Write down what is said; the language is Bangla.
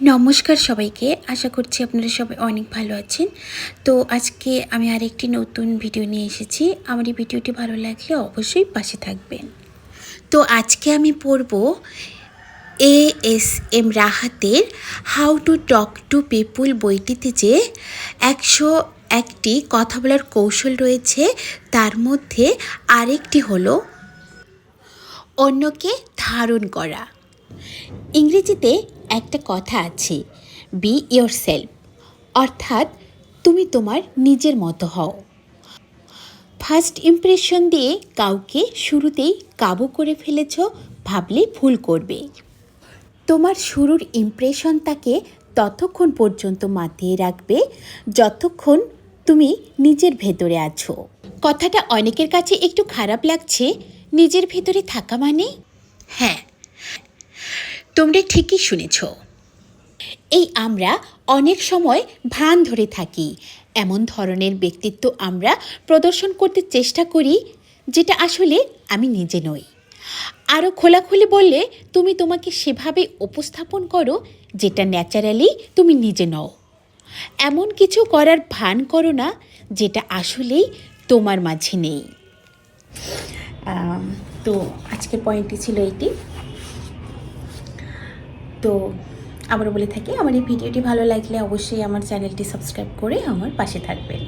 নমস্কার সবাইকে। আশা করছি আপনারা সবাই অনেক ভালো আছেন। তো আজকে আমি আরেকটি নতুন ভিডিও নিয়ে এসেছি। আমার এই ভিডিওটি ভালো লাগলে অবশ্যই পাশে থাকবেন। তো আজকে আমি পড়ব এ এস এম রাহাতের how to talk to people বইটিতে যে একশো একটি কথা বলার কৌশল রয়েছে, তার মধ্যে আরেকটি হলো, অন্যকে ধারণ করা। ইংরেজিতে একটা কথা আছে বি ইয়োর সেলফ অর্থাৎ তুমি তোমার নিজের মতো হও। ফার্স্ট ইমপ্রেশন দিয়ে কাউকে শুরুতেই কাবু করে ফেলেছ, ভাবলে ভুল করবে। তোমার শুরুর ইমপ্রেশন তাকে ততক্ষণ পর্যন্ত মাতিয়ে রাখবে, যতক্ষণ তুমি নিজের ভেতরে আছো। কথাটা অনেকের কাছে একটু খারাপ লাগছে, নিজের ভেতরে থাকা মানে? হ্যাঁ তোমরা ঠিকই শুনেছ। এই আমরা অনেক সময় ভান ধরে থাকি। এমন ধরনের ব্যক্তিত্ব আমরা প্রদর্শন করতে চেষ্টা করি, যেটা আসলে আমি নিজে নই। আরও খোলাখুলি বললে, তুমি তোমাকে সেভাবে উপস্থাপন করো যেটা ন্যাচারালি তুমি নিজে নও। এমন কিছু করার ভান করো না, যেটা আসলেই তোমার মাঝে নেই। তো আজকের পয়েন্টটি ছিল এইটি। তো আবারও বলে থাকি, আমার এই ভিডিওটি ভালো লাগলে অবশ্যই আমার চ্যানেলটি সাবস্ক্রাইব করে আমার পাশে থাকবেন।